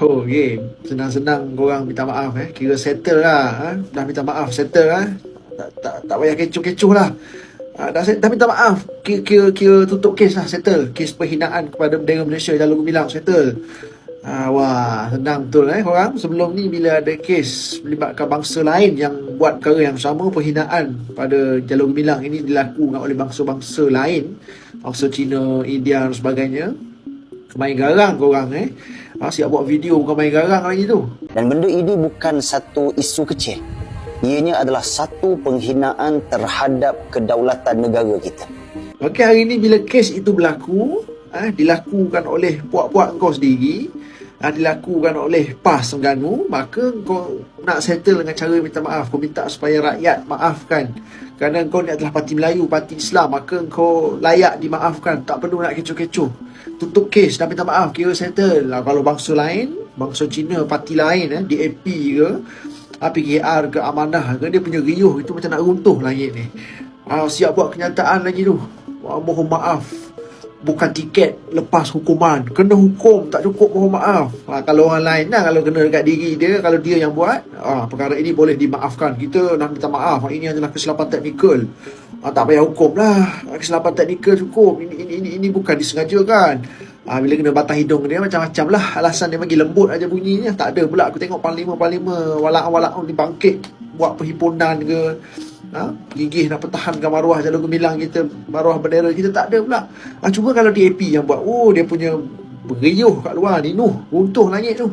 Oh, okay. Senang-senang korang minta maaf eh. Kira settle lah. Ha? Dah minta maaf, settle lah. Tak, tak, tak payah kecoh-kecoh lah. Ha, dah, dah minta maaf. Kira, kira, kira tutup kes lah, settle. Kes perhinaan kepada bendera Malaysia Jalur Gemilang, settle. Ha, wah, senang betul eh korang. Sebelum ni bila ada kes melibatkan bangsa lain yang buat perkara yang sama, perhinaan pada Jalur Gemilang ini dilakukan oleh bangsa-bangsa lain. Bangsa Cina, India dan sebagainya. Main garang korang eh. Ha, siap buat video bukan main garang lagi tu. Dan benda ini bukan satu isu kecil. Ianya adalah satu penghinaan terhadap kedaulatan negara kita. Okey hari ni bila kes itu berlaku, ah dilakukan oleh puak-puak kau sendiri, ah dilakukan oleh PAS Terengganu, maka kau nak settle dengan cara minta maaf. Kau minta supaya rakyat maafkan. Kerana kau ni adalah parti Melayu, parti Islam, maka kau layak dimaafkan. Tak perlu nak kecoh-kecoh. Tutup kes dah minta maaf, kira settle. Lah, kalau bangsa lain, bangsa Cina, parti lain, eh, DAP ke, ah, PKR ke, Amanah ke, dia punya riuh itu macam nak runtuh langit ni. Ah, siap buat kenyataan lagi tu. Mohon maaf. Bukan tiket lepas hukuman. Kena hukum, tak cukup mohon maaf. Ha, kalau orang lain lah, kalau kena dekat diri dia, kalau dia yang buat, ah, perkara ini boleh dimaafkan. Kita nak minta maaf. Ini adalah kesilapan teknikal. Ah, tak payah hukum lah. Ah, Kesilapan teknikal cukup. Ini, ini, ini, ini bukan disengajakan. Ah, bila kena batang hidung dia macam-macam lah. Alasan dia bagi lembut aja bunyinya. Tak ada pula aku tengok parlimen-parlimen walak-walak dibangkit buat perhimpunan ke ha? gigih nak pertahankan maruah jalur gemilang kita maruah bendera kita tak ada pula ha, cuma kalau DAP yang buat oh dia punya beriuh kat luar ni nuh runtuh langit tu